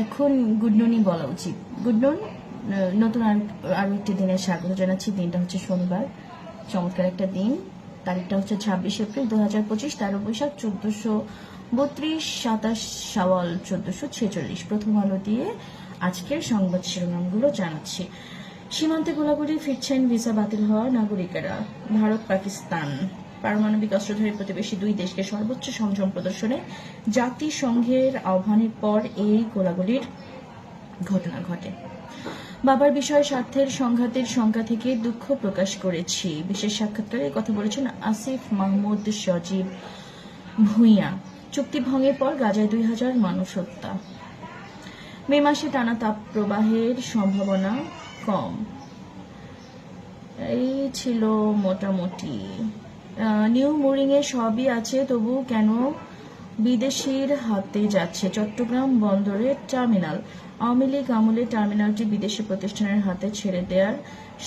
এখন গুড নুনই বলা উচিত। গুড নুন নতুন আর একটি দিনের স্বাগত জানাচ্ছি। দিনটা হচ্ছে শনিবার, চমৎকার একটা দিন। তারিখটা হচ্ছে ছাব্বিশ এপ্রিল দু হাজার পঁচিশ, তেরো বৈশাখ, চোদ্দশো বত্রিশ, সাতাশ সাওয়াল চোদ্দশো ছেচল্লিশ। প্রথম আলো দিয়ে আজকের সংবাদ শিরোনামগুলো জানাচ্ছি। সীমান্তে গোলাগুলি ফিরছেন ভিসা বাতিল হওয়া নাগরিকেরা। ভারত, পাকিস্তান। পারমাণবিক অস্ত্রধারী প্রতিবেশী দুই দেশকে সর্বোচ্চ সংযম প্রদর্শনে জাতিসংঘের আহ্বানের পর এই গোলাগুলির ঘটনা ঘটে। বাবার বিষয়ে স্বার্থের সংঘাতের সংখ্যা থেকে দুঃখ প্রকাশ করেছি। বিশেষ সাক্ষাৎকারে কথা বলেছেন আসিফ মাহমুদ সজীব ভূঁইয়া। চুক্তি ভঙ্গের পর গাজায় দুই হাজার মানুষ হত্যা মে মাসে টানা তাপ প্রবাহের সম্ভাবনা কম। এই ছিল মোটামুটি। নিউ মোরিংয়ে সবই আছে, তবু কেন বিদেশির হাতে যাচ্ছে? চট্টগ্রাম বন্দরের টার্মিনাল আওয়ামী লীগ আমলে টার্মিনালটি বিদেশি প্রতিষ্ঠানের হাতে ছেড়ে দেওয়ার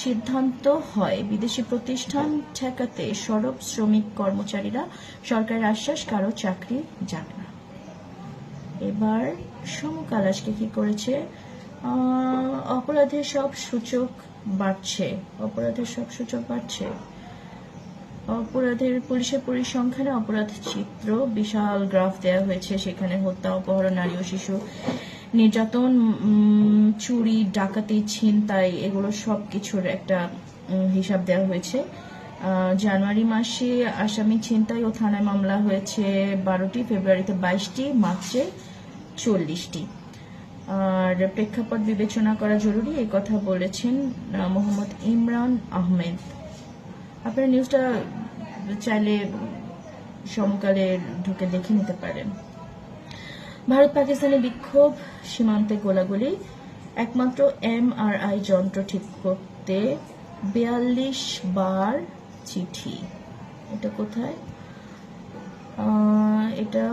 সিদ্ধান্ত হয়। বিদেশি প্রতিষ্ঠান ঠেকাতে সড়ক শ্রমিক কর্মচারীরা সরকারের আশ্বাস, কারও চাকরি যাক না। এবার সমকাল, আজকে কি করেছে? অপরাধের সব সূচক বাড়ছে। অপরাধের সব সূচক বাড়ছে। অপরাধের পুলিশের পরিসংখ্যানে অপরাধ চিত্র বিশাল গ্রাফ দেওয়া হয়েছে। সেখানে হত্যা, অপহরণ, নারী ও শিশু নির্যাতন চুরি, ডাকাতি ছিনতাই এগুলো সব কিছুর একটা হিসাব দেওয়া হয়েছে। জানুয়ারি মাসে আসামি ছিনতাই ও থানায় মামলা হয়েছে বারোটি, ফেব্রুয়ারিতে বাইশটি, মার্চে চল্লিশটি। আর প্রেক্ষাপট বিবেচনা করা জরুরি, এই কথা বলেছেন মোহাম্মদ ইমরান আহমেদ। আপনারা নিউজটা চাইলে সমকালে ঢুকে দেখে নিতে পারেন। ভারত পাকিস্তানের বিক্ষোভ, সীমান্তে গোলাগুলি, একমাত্র এমআরআই যন্ত্র ঠিক করতে বিয়াল্লিশ বার চিঠি। এটা কোথায়? এটা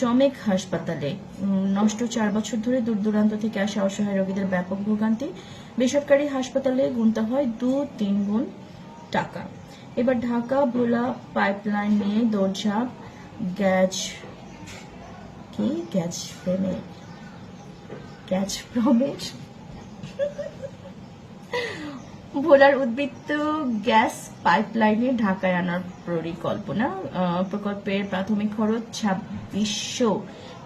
চমেক হাসপাতালে। নষ্ট চার বছর ধরে দূর দূরান্ত থেকে আসা অসহায় রোগীদের ব্যাপক ভোগান্তি। বেসরকারি হাসপাতালে গুনতে হয় দু তিন গুণ টাকা। এবার ঢাকা ভোলা পাইপলাইন নিয়ে দৌড়ঝাঁপ গ্যাস কি? গ্যাস প্রেমের গ্যাস প্রমের ভোলার উদ্বৃত্ত গ্যাস পাইপলাইনে ঢাকায় আনার পরিকল্পনা। প্রকল্পের প্রাথমিক খরচ ছাব্বিশশো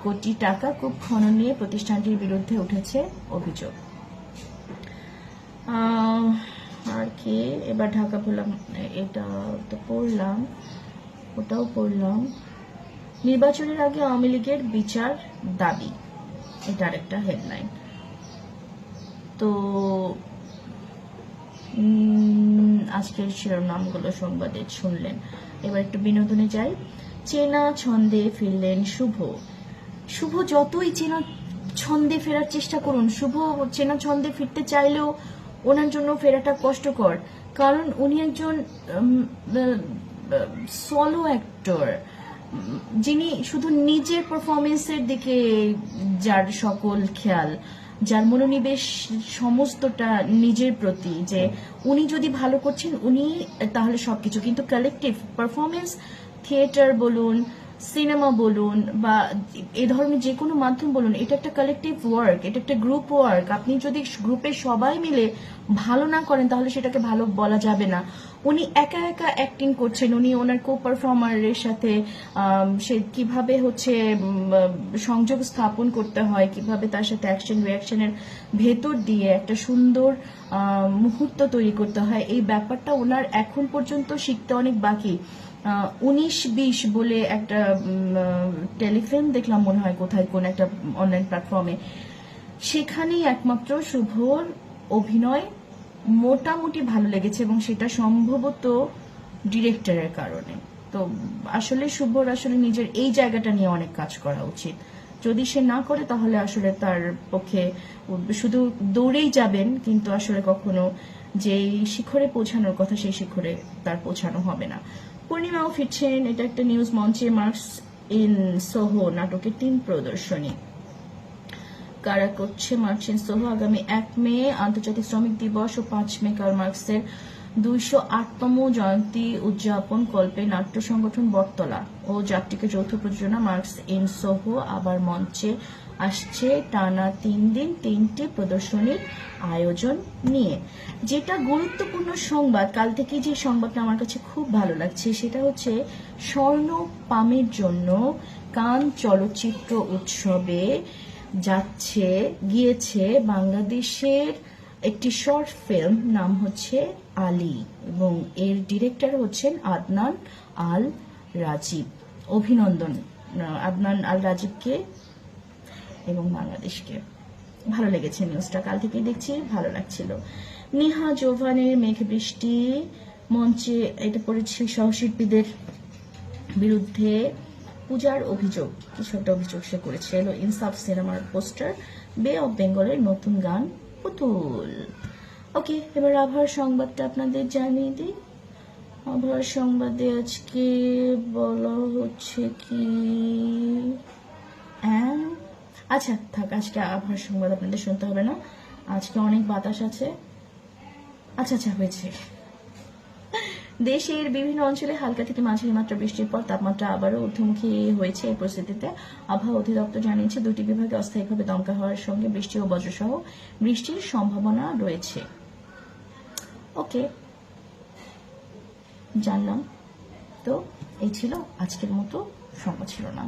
কোটি টাকা। কূপ খনন নিয়ে প্রতিষ্ঠানটির বিরুদ্ধে উঠেছে অভিযোগ। আর এবার ঢাকা বললাম এটা তো পড়লাম, ওটাও পড়লাম। নির্বাচনের আগে আওয়ামী লীগের বিচার দাবি, এটা আরেকটা হেডলাইন তো আজকের শিরোনামগুলো সংবাদে শুনলেন। এবার একটু বিনোদনে যাই। চেনা ছন্দে ফিরলেন শুভ। শুভ যতই চেনা ছন্দে ফেরার চেষ্টা করুন, শুভ চেনা ছন্দে ফিরতে চাইলেও ওনার জন্য ফেরাটা কষ্টকর। কারণ উনি একজন সলো অ্যাক্টর যিনি শুধু নিজের পারফরমেন্সের দিকে যার সকল খেয়াল যার মনোনিবেশ সমস্তটা নিজের প্রতি যে উনি যদি ভালো করছেন উনি তাহলে সবকিছু। কিন্তু কালেকটিভ পারফরমেন্স থিয়েটার বলুন সিনেমা বলুন বা এ ধরনের যে কোনো মাধ্যম বলুন, এটা একটা কালেকটিভ ওয়ার্ক এটা একটা গ্রুপ ওয়ার্ক আপনি যদি গ্রুপে সবাই মিলে ভালো না করেন, তাহলে সেটাকে ভালো বলা যাবে না। উনি একা একা অ্যাক্টিং করছেন, উনি ওনার কো পারফর্মারের সাথে সে কীভাবে হচ্ছে সংযোগ স্থাপন করতে হয়, কীভাবে তার সাথে অ্যাকশন রিয়াকশনের ভেতর দিয়ে একটা সুন্দর মুহূর্ত তৈরি করতে হয়, এই ব্যাপারটা ওনার এখন পর্যন্ত শিখতে অনেক বাকি। উনিশ বিশ বলে একটা টেলিফিল্ম দেখলাম মনে হয় কোথায়, কোন একটা অনলাইন প্ল্যাটফর্মে সেখানেই একমাত্র শুভর অভিনয় মোটামুটি ভালো লেগেছে এবং সেটা সম্ভবত ডিরেক্টরের কারণে। তো আসলে শুভর আসলে নিজের এই জায়গাটা নিয়ে অনেক কাজ করা উচিত। যদি সে না করে, তাহলে আসলে তার পক্ষে শুধু দৌড়েই যাবেন, কিন্তু আসলে কখনো যেই শিখরে পৌঁছানোর কথা সেই শিখরে তার পৌঁছানো হবে না। পূর্ণিমাও ফিরছেন, এটা একটা নিউজ মঞ্চে মার্কস ইন সোহো নাটকের তিন প্রদর্শনী। কারা করছে মার্কস ইন সোহো আগামী এক মে, আন্তর্জাতিক শ্রমিক দিবস ও পাঁচ মে কার্ল মার্কসের দুইশো আটতম জয়ন্তী উদযাপন কল্পে নাট্য সংগঠন বটতলা ও যাত্রীকে যৌথ প্রযোজনা মার্কস ইন সোহো আবার মঞ্চে আসছে টানা তিন দিন তিনটি প্রদর্শনীর আয়োজন নিয়ে। যেটা গুরুত্বপূর্ণ সংবাদ, কাল থেকে যে সংবাদটা আমার কাছে খুব ভালো লাগছে সেটা হচ্ছে স্বর্ণ পামের জন্য কান চলচ্চিত্র উৎসবে যাচ্ছে, গিয়েছে বাংলাদেশের একটি শর্ট ফিল্ম নাম হচ্ছে আলী এবং এর ডিরেক্টর হচ্ছেন আদনান আল রাজীব। অভিনন্দন আদনান আল রাজীবকে এবং বাংলাদেশকে। ভালো লেগেছে নিউজটা কাল থেকে দেখছি, ভালো লাগছিল। নিহা জোভানের মেঘ বৃষ্টি মঞ্চে এটা পড়েছে সহশিল্পীদের বিরুদ্ধে পূজার অভিযোগ। কিছু একটা অভিযোগ সে করেছে এলো ইনসাফ সিনেমার পোস্টার, বে অফ বেঙ্গলের নতুন গান পুতুল। ওকে এবার আবহাওয়ার সংবাদটা আপনাদের জানিয়ে দিই। আবহাওয়ার সংবাদে আজকে বলা হচ্ছে কি? আচ্ছা থাক, আজকে আবহাওয়ার সংবাদ আপনাদের শুনতে হবে না। আজকে অনেক বাতাস আছে। আচ্ছা আচ্ছা হয়েছে। দেশের বিভিন্ন অঞ্চলে হালকা থেকে মাঝারি মাত্রা বৃষ্টির পর তাপমাত্রা আবারও ঊর্ধ্বমুখী হয়েছে এই পরিস্থিতিতে। আবহাওয়া অধিদপ্তর জানিয়েছে, দুটি বিভাগে অস্থায়ীভাবে দমকা হওয়ার সঙ্গে বৃষ্টি ও বজ্রসহ বৃষ্টির সম্ভাবনা রয়েছে। ওকে, জানলাম। তো এই ছিল আজকের মতো ছিল না।